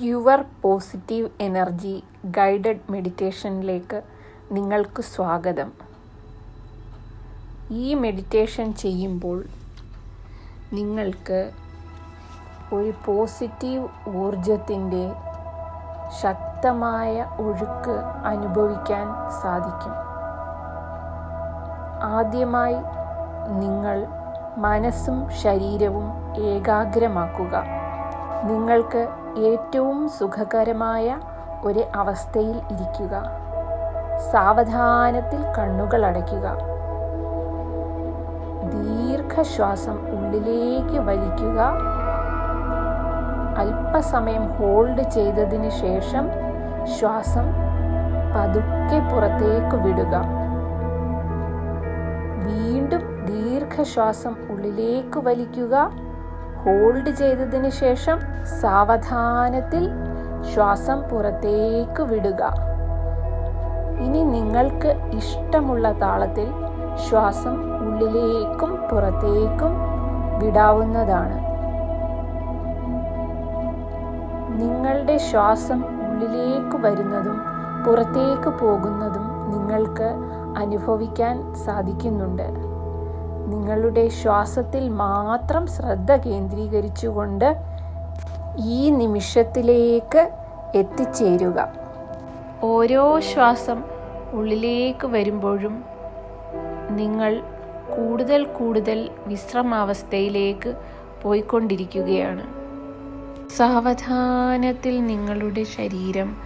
Pure positive energy guided മെഡിറ്റേഷനിലേക്ക് നിങ്ങൾക്ക് സ്വാഗതം. ഈ മെഡിറ്റേഷൻ ചെയ്യുമ്പോൾ നിങ്ങൾക്ക് ഒരു പോസിറ്റീവ് ഊർജത്തിന്റെ ശക്തമായ ഒഴുക്ക് അനുഭവിക്കാൻ സാധിക്കും. ആദ്യമായി നിങ്ങൾ മനസ്സും ശരീരവും ഏകാഗ്രമാക്കുക. നിങ്ങൾക്ക് ഏറ്റവും സുഖകരമായ ഒരു അവസ്ഥയിൽ ഇരിക്കുക. സാവധാനത്തിൽ കണ്ണുകൾ അടയ്ക്കുക. ദീർഘശ്വാസം ഉള്ളിലേക്ക് വലിക്കുക. അല്പസമയം ഹോൾഡ് ചെയ്തതിന് ശേഷം ശ്വാസം പതുക്കെ പുറത്തേക്ക് വിടുക. വീണ്ടും ദീർഘശ്വാസം ഉള്ളിലേക്ക് വലിക്കുക. ഹോൾഡ് ചെയ്തതിന് ശേഷം സാവധാനത്തിൽ ശ്വാസം പുറത്തേക്ക് വിടുക. ഇനി നിങ്ങൾക്ക് ഇഷ്ടമുള്ള താളത്തിൽ ശ്വാസം ഉള്ളിലേക്കും പുറത്തേക്കും വിടാവുന്നതാണ്. നിങ്ങളുടെ ശ്വാസം ഉള്ളിലേക്ക് വരുന്നതും പുറത്തേക്ക് പോകുന്നതും നിങ്ങൾക്ക് അനുഭവിക്കാൻ സാധിക്കുന്നുണ്ട്. നിങ്ങളുടെ ശ്വാസത്തിൽ മാത്രം ശ്രദ്ധ കേന്ദ്രീകരിച്ചുകൊണ്ട് ഈ നിമിഷത്തിലേക്ക് എത്തിച്ചേരുക. ഓരോ ശ്വാസം ഉള്ളിലേക്ക് വരുമ്പോഴും നിങ്ങൾ കൂടുതൽ കൂടുതൽ വിശ്രമാവസ്ഥയിലേക്ക് പോയിക്കൊണ്ടിരിക്കുകയാണ്. സാവധാനത്തിൽ നിങ്ങളുടെ ശരീരം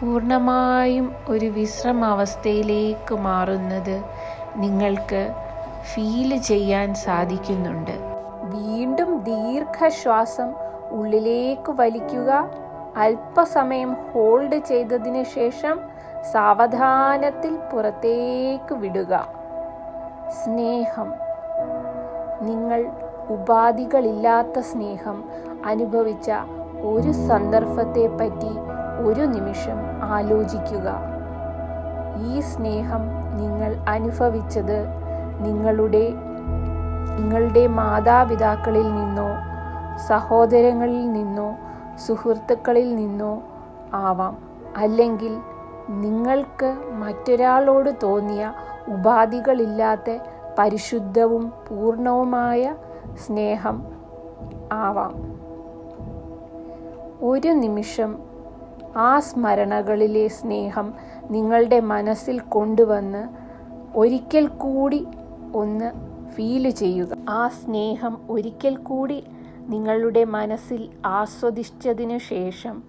പൂർണമായും ഒരു വിശ്രമാവസ്ഥയിലേക്ക് മാറുന്നത് നിങ്ങൾക്ക് ഫീൽ ചെയ്യാൻ സാധിക്കുന്നുണ്ട്. വീണ്ടും ദീർഘശ്വാസം ഉള്ളിലേക്ക് വലിക്കുക അല്പസമയം ഹോൾഡ് ചെയ്തതിന് ശേഷം സാവധാനത്തിൽ പുറത്തേക്ക് വിടുക. സ്നേഹം. നിങ്ങൾ ഉപാധികളില്ലാത്ത സ്നേഹം അനുഭവിച്ച ഒരു സന്ദർഭത്തെ പറ്റി ഒരു നിമിഷം ആലോചിക്കുക. ഈ സ്നേഹം നിങ്ങൾ അനുഭവിച്ചത് നിങ്ങളുടെ നിങ്ങളുടെ മാതാപിതാക്കളിൽ നിന്നോ സഹോദരങ്ങളിൽ നിന്നോ സുഹൃത്തുക്കളിൽ നിന്നോ ആവാം. അല്ലെങ്കിൽ നിങ്ങൾക്ക് മറ്റൊരാളോട് തോന്നിയ ഉപാധികളില്ലാത്ത പരിശുദ്ധവും പൂർണവുമായ സ്നേഹം ആവാം. ഒരു നിമിഷം ആ സ്മരണകളിലെ സ്നേഹം നിങ്ങളുടെ മനസ്സിൽ കൊണ്ടുവന്ന് ഒരിക്കൽ കൂടി ഒന്ന് ഫീൽ ചെയ്യുക. ആ സ്നേഹം ഒരിക്കൽ കൂടി നിങ്ങളുടെ മനസ്സിൽ ആസ്വദിച്ചതിനു ശേഷം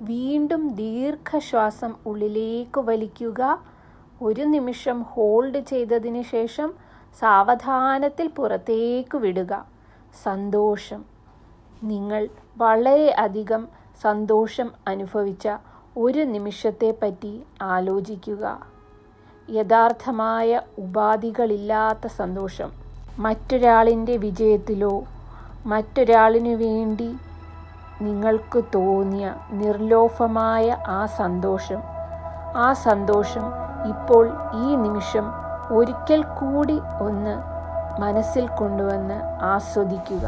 വീണ്ടും ദീർഘശ്വാസം ഉള്ളിലേക്ക് വലിക്കുക. ഒരു നിമിഷം ഹോൾഡ് ചെയ്തതിന് ശേഷം സാവധാനത്തിൽ പുറത്തേക്ക് വിടുക. സന്തോഷം. നിങ്ങൾ വളരെ അധികം സന്തോഷം അനുഭവിച്ച ഒരു നിമിഷത്തെ പറ്റി ആലോചിക്കുക. യഥാർത്ഥമായ ഉപാധികളില്ലാത്ത സന്തോഷം. മറ്റൊരാളിന്റെ വിജയത്തിലോ മറ്റൊരാളിനു വേണ്ടി നിങ്ങൾക്ക് തോന്നിയ നിർലോഭമായ ആ സന്തോഷം. ആ സന്തോഷം ഇപ്പോൾ ഈ നിമിഷം ഒരിക്കൽ കൂടി ഒന്ന് മനസ്സിൽ കൊണ്ടുവന്ന് ആസ്വദിക്കുക.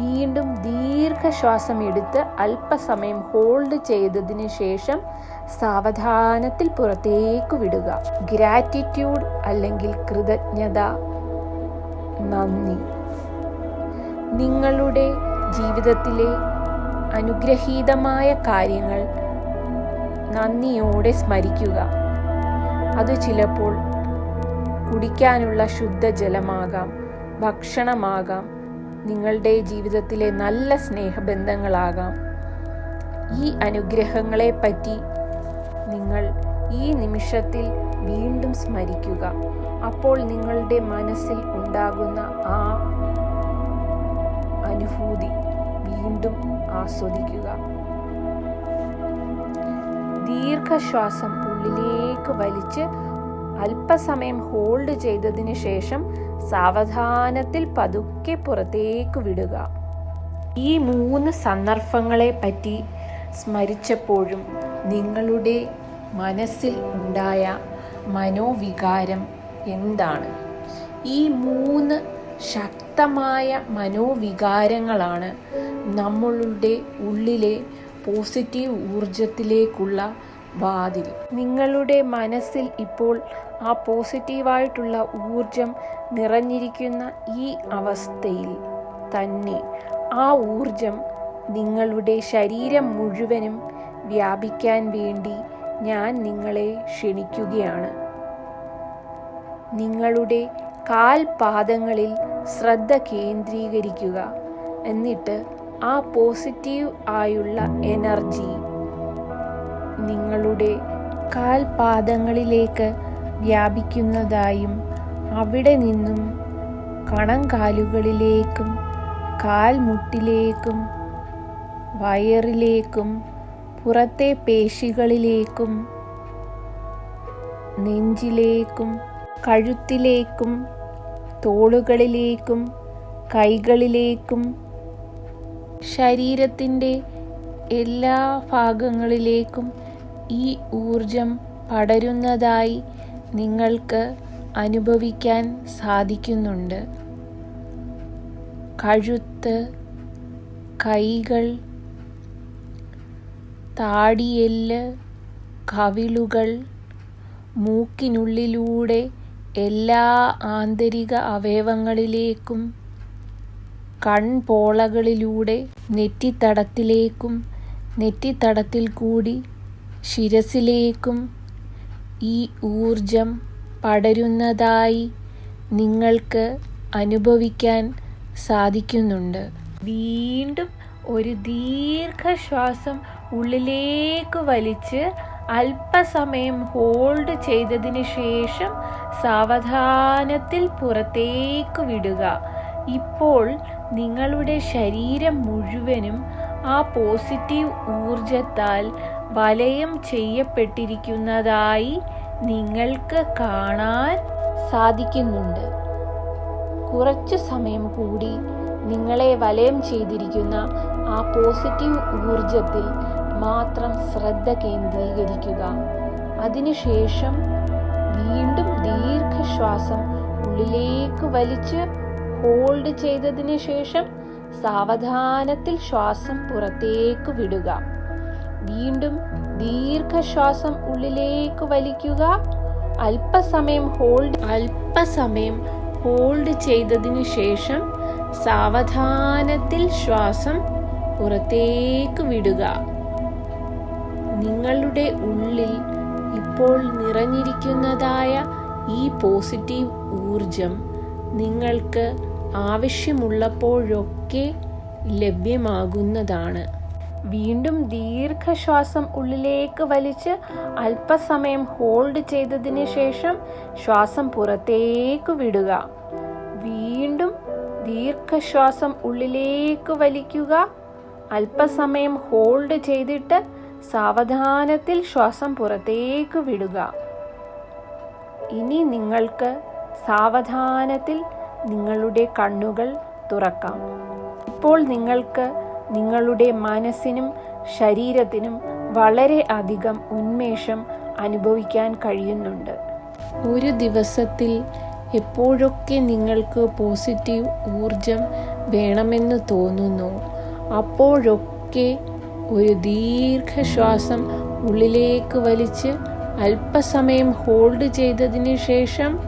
വീണ്ടും ദീർഘശ്വാസം എടുത്ത് അല്പസമയം ഹോൾഡ് ചെയ്തതിന് ശേഷം സാവധാനത്തിൽ പുറത്തേക്ക് വിടുക. ഗ്രാറ്റിറ്റ്യൂഡ് അല്ലെങ്കിൽ കൃതജ്ഞത. നന്ദി. നിങ്ങളുടെ ജീവിതത്തിലെ അനുഗ്രഹീതമായ കാര്യങ്ങൾ നന്ദിയോടെ സ്മരിക്കുക. അത് ചിലപ്പോൾ കുടിക്കാനുള്ള ശുദ്ധജലമാകാം ഭക്ഷണമാകാം നിങ്ങളുടെ ജീവിതത്തിലെ നല്ല സ്നേഹബന്ധങ്ങളാകാം. ഈ അനുഗ്രഹങ്ങളെ പറ്റി നിങ്ങൾ ഈ നിമിഷത്തിൽ വീണ്ടും സ്മരിക്കുക. അപ്പോൾ നിങ്ങളുടെ മനസ്സിൽ ഉണ്ടാകുന്ന ആ അനുഭൂതി വീണ്ടും ആസ്വദിക്കുക. ദീർഘശ്വാസം ഉള്ളിലേക്ക് വലിച്ച് അല്പസമയം ഹോൾഡ് ചെയ്തതിന് ശേഷം സാവധാനത്തിൽ പതുക്കെ പുറത്തേക്ക് വിടുക. ഈ മൂന്ന് സന്ദർഭങ്ങളെ പറ്റി സ്മരിച്ചപ്പോഴും നിങ്ങളുടെ മനസ്സിൽ ഉണ്ടായ മനോവികാരം എന്താണ്? ഈ മൂന്ന് ശക്തമായ മനോവികാരങ്ങളാണ് നമ്മളുടെ ഉള്ളിലെ പോസിറ്റീവ് ഊർജത്തിലേക്കുള്ള വാതിൽ. നിങ്ങളുടെ മനസ്സിൽ ഇപ്പോൾ ആ പോസിറ്റീവായിട്ടുള്ള ഊർജം നിറഞ്ഞിരിക്കുന്ന ഈ അവസ്ഥയിൽ തന്നെ ആ ഊർജം നിങ്ങളുടെ ശരീരം മുഴുവനും വ്യാപിക്കാൻ വേണ്ടി ഞാൻ നിങ്ങളെ ക്ഷണിക്കുകയാണ്. നിങ്ങളുടെ കാൽപാദങ്ങളിൽ ശ്രദ്ധ കേന്ദ്രീകരിക്കുക. എന്നിട്ട് ആ പോസിറ്റീവ് ആയുള്ള എനർജി നിങ്ങളുടെ കാൽപാദങ്ങളിലേക്ക് വ്യാപിക്കുന്നതായും അവിടെ നിന്നും കണങ്കാലുകളിലേക്കും കാൽമുട്ടിലേക്കും വയറിലേക്കും പുറത്തെ പേശികളിലേക്കും നെഞ്ചിലേക്കും കഴുത്തിലേക്കും തോളുകളിലേക്കും കൈകളിലേക്കും ശരീരത്തിന്റെ എല്ലാ ഭാഗങ്ങളിലേക്കും ഈ ഊർജം പടരുന്നതായി നിങ്ങൾക്ക് അനുഭവിക്കാൻ സാധിക്കുന്നുണ്ട്. കഴുത്ത് കൈകൾ താടിയെല്ല് കവിളുകൾ മൂക്കിനുള്ളിലൂടെ എല്ലാ ആന്തരിക അവയവങ്ങളിലേക്കും കൺപോളകളിലൂടെ നെറ്റിത്തടത്തിലേക്കും നെറ്റിത്തടത്തിൽ കൂടി ശിരസിലേക്കും ഈ ഊർജം പടരുന്നതായി നിങ്ങൾക്ക് അനുഭവിക്കാൻ സാധിക്കുന്നുണ്ട്. വീണ്ടും ഒരു ദീർഘശ്വാസം ഉള്ളിലേക്ക് വലിച്ച് അല്പസമയം ഹോൾഡ് ചെയ്തതിന് ശേഷം സാവധാനത്തിൽ പുറത്തേക്ക് വിടുക. ഇപ്പോൾ നിങ്ങളുടെ ശരീരം മുഴുവനും ആ പോസിറ്റീവ് ഊർജത്താൽ വലയം ചെയ്യപ്പെട്ടിരിക്കുന്നതായി നിങ്ങൾക്ക് കാണാൻ സാധിക്കുന്നുണ്ട്. കുറച്ചു സമയം കൂടി നിങ്ങളെ വലയം ചെയ്തിരിക്കുന്ന ആ പോസിറ്റീവ് ഊർജത്തിൽ മാത്രം ശ്രദ്ധ കേന്ദ്രീകരിക്കുക. അതിനുശേഷം വീണ്ടും ദീർഘശ്വാസം ഉള്ളിലേക്ക് വലിച്ച് ഹോൾഡ് ചെയ്തതിന് ശേഷം സാവധാനത്തിൽ ശ്വാസം പുറത്തേക്ക് വിടുക. വീണ്ടും ദീർഘശ്വാസം ഉള്ളിലേക്ക് വലിക്കുക. അല്പസമയം ഹോൾഡ് അല്പസമയം ഹോൾഡ് ചെയ്തതിനു ശേഷം സാവധാനത്തിൽ ശ്വാസം പുറത്തേക്ക് വിടുക. നിങ്ങളുടെ ഉള്ളിൽ ഇപ്പോൾ നിറഞ്ഞിരിക്കുന്നതായ ഈ പോസിറ്റീവ് ഊർജം നിങ്ങൾക്ക് ആവശ്യമുള്ളപ്പോഴൊക്കെ ലഭ്യമാകുന്നതാണ്. വീണ്ടും ദീർഘശ്വാസം ഉള്ളിലേക്ക് വലിച്ച് അല്പസമയം ഹോൾഡ് ചെയ്തതിന് ശേഷം ശ്വാസം പുറത്തേക്ക് വിടുക. വീണ്ടും ദീർഘശ്വാസം ഉള്ളിലേക്ക് വലിക്കുക. അല്പസമയം ഹോൾഡ് ചെയ്തിട്ട് സാവധാനത്തിൽ ശ്വാസം പുറത്തേക്ക് വിടുക. ഇനി നിങ്ങൾക്ക് സാവധാനത്തിൽ നിങ്ങളുടെ കണ്ണുകൾ തുറക്കാം. ഇപ്പോൾ നിങ്ങൾക്ക് നിങ്ങളുടെ മനസ്സിനും ശരീരത്തിനും വളരെ അധികം ഉന്മേഷം അനുഭവിക്കാൻ കഴിയുന്നുണ്ട്. ഒരു ദിവസത്തിൽ എപ്പോഴൊക്കെ നിങ്ങൾക്ക് പോസിറ്റീവ് ഊർജം വേണമെന്ന് തോന്നുന്നു അപ്പോഴൊക്കെ ഒരു ദീർഘശ്വാസം ഉള്ളിലേക്ക് വലിച്ച് അല്പസമയം ഹോൾഡ് ചെയ്തതിന് ശേഷം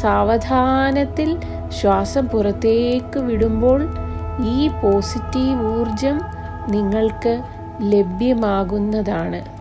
സാവധാനത്തിൽ ശ്വാസം പുറത്തേക്ക് വിടുമ്പോൾ ഈ പോസിറ്റീവ് ഊർജം നിങ്ങൾക്ക് ലഭ്യമാകുന്നതാണ്.